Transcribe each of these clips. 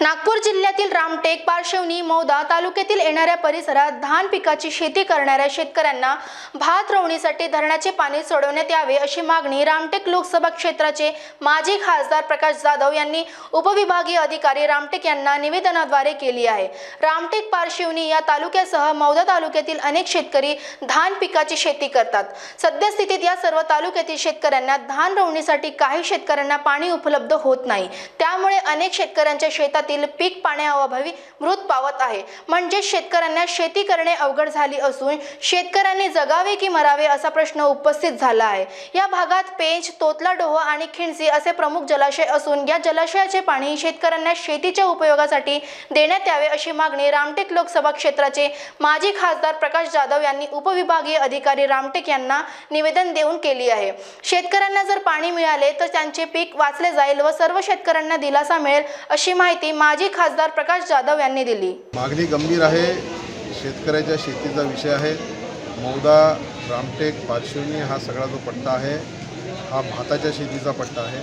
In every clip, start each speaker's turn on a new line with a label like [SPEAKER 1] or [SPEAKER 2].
[SPEAKER 1] नागपूर जिल्ह्यातील रामटेक पारशिवनी मौदा तालुक्यातील येणाऱ्या परिसरात धान पिकाची शेती करणाऱ्या शेतकऱ्यांना भात रोवणीसाठी धरणाचे पाणी सोडवण्यात यावे अशी मागणी रामटेक लोकसभा क्षेत्राचे माजी खासदार प्रकाश जाधव यांनी उपविभागीय अधिकारी रामटेक यांना निवेदनाद्वारे केली आहे. रामटेक पारशिवनी या तालुक्यासह मौदा तालुक्यातील अनेक शेतकरी धान पिकाची शेती करतात. सद्यस्थितीत या सर्व तालुक्यातील शेतकऱ्यांना धान रोवणीसाठी काही शेतकऱ्यांना पाणी उपलब्ध होत नाही. त्यामुळे अनेक शेतकऱ्यांच्या शेतात शेतातील पीक पाण्याअभावी मृत पावत आहे. म्हणजे शेतकऱ्यांना शेती करणे अवघड झाली असून शेतकऱ्यांनी जगावे की मरावे असा प्रश्न उपस्थित झाला आहे. या भागात पेंच तोतला डोह आणि खिंडसी असे प्रमुख जलाशय असून या जलाशयाचे पाणी शेतकऱ्यांना शेतीच्या उपयोगासाठी देण्यात यावे अशी मागणी रामटेक लोकसभा क्षेत्राचे माजी खासदार प्रकाश जाधव यांनी उपविभागीय अधिकारी रामटेक यांना निवेदन देऊन केली आहे. शेतकऱ्यांना जर पाणी मिळाले तर त्यांचे पीक वाचले जाईल व सर्व शेतकऱ्यांना दिलासा मिळेल अशी माहिती माजी खासदार प्रकाश जाधव यांनी दिली.
[SPEAKER 2] मागणी गंभीर आहे. शेतकऱ्याच्या शेतीचा विषय आहे. मौदा रामटेक पारशिवनी हा सगळा जो पट्टा आहे हा भाताच्या शेतीचा पट्टा आहे.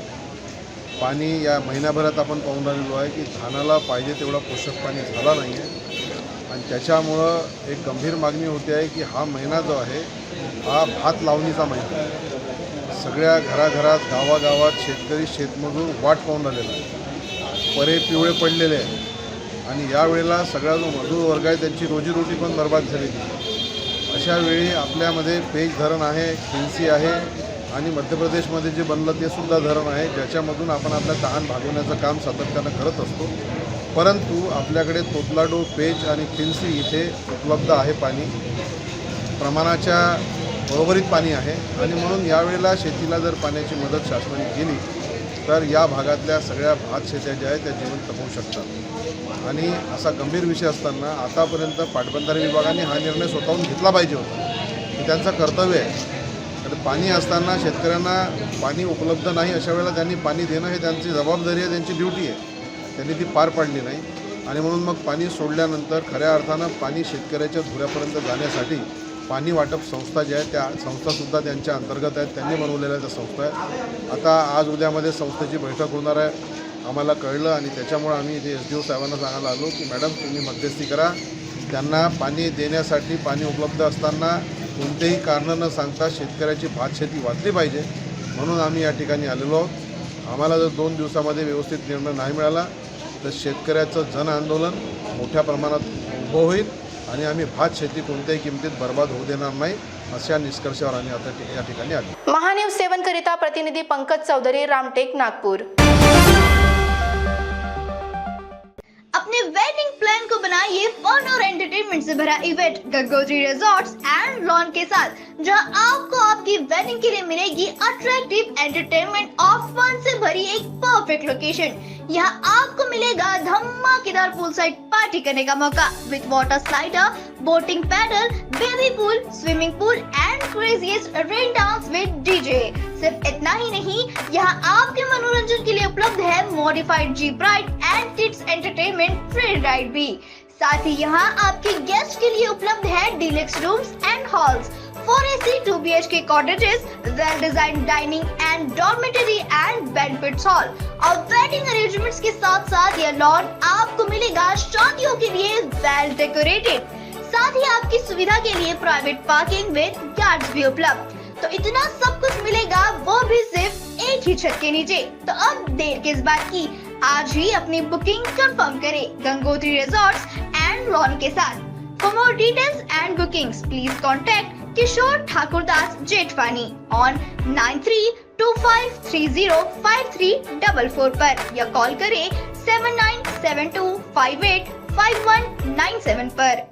[SPEAKER 2] पाणी या महिन्याभरात आपण पाहून राहिलेलो आहे की धानाला पाहिजे तेवढा पोषक पाणी झाला नाही आहे आणि त्याच्यामुळं एक गंभीर मागणी होते आहे की हा महिना जो आहे हा भात लावणीचा महिना आहे. सगळ्या घराघरात गावागावात शेतकरी शेतमजूर वाट पाहून राहिलेला आहे परे पिवळे पडलेले आहेत. आणि यावेळेला सगळा जो मजूर वर्ग आहे त्यांची रोजीरोटी पण बर्बाद झालेली अशा वेळी आपल्यामध्ये पेज धरण आहे खिन्सी आहे आणि मध्य प्रदेशमध्ये जे बनलं ते सुद्धा धरण आहे ज्याच्यामधून आपण आपल्या तहान भागवण्याचं काम सातत्यानं करत असतो. परंतु आपल्याकडे तोतलाडो पेज आणि खिन्सी इथे उपलब्ध आहे पाणी. प्रमाणाच्या बरोबरीत पाणी आहे. आणि म्हणून यावेळेला शेतीला जर पाण्याची मदत शासनाने केली तर या भागातल्या सगळ्या भात शेत्या ज्या आहेत त्या जिवंत होऊ शकतात. आणि असा गंभीर विषय असताना आतापर्यंत पाटबंधारे विभागाने हा निर्णय स्वतःहून घेतला पाहिजे होता. हे त्यांचं कर्तव्य आहे. तर पाणी असताना शेतकऱ्यांना पाणी उपलब्ध नाही अशा वेळेला त्यांनी पाणी देणं हे त्यांची जबाबदारी आहे त्यांची ड्युटी आहे. त्यांनी ती पार पाडली नाही. आणि म्हणून मग पाणी सोडल्यानंतर खऱ्या अर्थानं पाणी शेतकऱ्याच्या धुऱ्यापर्यंत जाण्यासाठी पाणी वाटप संस्था ज्या आहेत त्या संस्थासुद्धा त्यांच्या अंतर्गत आहेत. त्यांनी बनवलेल्या त्या संस्था आहेत. आता आज उद्यामध्ये संस्थेची बैठक होणार आहे. आम्हाला कळलं आणि त्याच्यामुळं आम्ही इथे एस डी ओ साहेबांना सांगायला आलो की मॅडम तुम्ही मध्यस्थी करा. त्यांना पाणी देण्यासाठी पाणी उपलब्ध असताना कोणतेही कारणं न सांगता शेतकऱ्याची भात शेती वाचली पाहिजे. म्हणून आम्ही या ठिकाणी आलेलो आहोत. आम्हाला जर दोन दिवसामध्ये व्यवस्थित निर्णय नाही मिळाला तर शेतकऱ्याचं जन आंदोलन मोठ्या प्रमाणात उभं होईल. आणि आम्ही भात शेती कोणत्याही किमतीत बर्बाद होऊ देणार नाही अशा निष्कर्षावर आम्ही आता या ठिकाणी आलो.
[SPEAKER 1] महान्यूज सेवन करिता प्रतिनिधी पंकज चौधरी रामटेक नागपूर.
[SPEAKER 3] अपने वेडिंग प्लान को बनाइए फन और एंटरटेनमेंट से भरा event Gangotri resorts and lawn के साथ जहाँ आपको आपकी वेडिंग के लिए मिलेगी अट्रैक्टिव एंटरटेनमेंट और फन से भरी एक परफेक्ट लोकेशन यहाँ आपको मिलेगा धमाकेदार पूल साइड पार्टी करने का मौका with water slider boating paddle baby pool swimming pool and craziest rain dance with DJ सिर्फ़ इतना ही नहीं, यहाँ आपके मनोरंजन के लिए उपलब्ध है modified jeep ride and kids entertainment free ride भी। साथ ही यहाँ आपके गेस्ट के लिए उपलब्ध है deluxe rooms and halls four AC two B H K cottages well design dining and dormitory and banquets hall और वेडिंग अरेंजमेंट्स के साथ साथ यह लॉन आपको मिलेगा शादियों के लिए वेल डेकोरेटेड साथ ही आपकी सुविधा के लिए प्राइवेट पार्किंग विद गार्ड्स भी उपलब्ध. तो इतना सब कुछ मिलेगा, वो भी सिर्फ़ एक ही छत के नीचे. तो अब देर किस बात की? आज ही अपनी बुकिंग कंफर्म करें गंगोत्री रिजॉर्ट्स एंड लॉन के साथ. For more details and bookings please contact Kishore Thakur Das Jethwani on nine three two five three zero five three double four पर। या कॉल करें seven nine seven two five eight five one nine seven पर।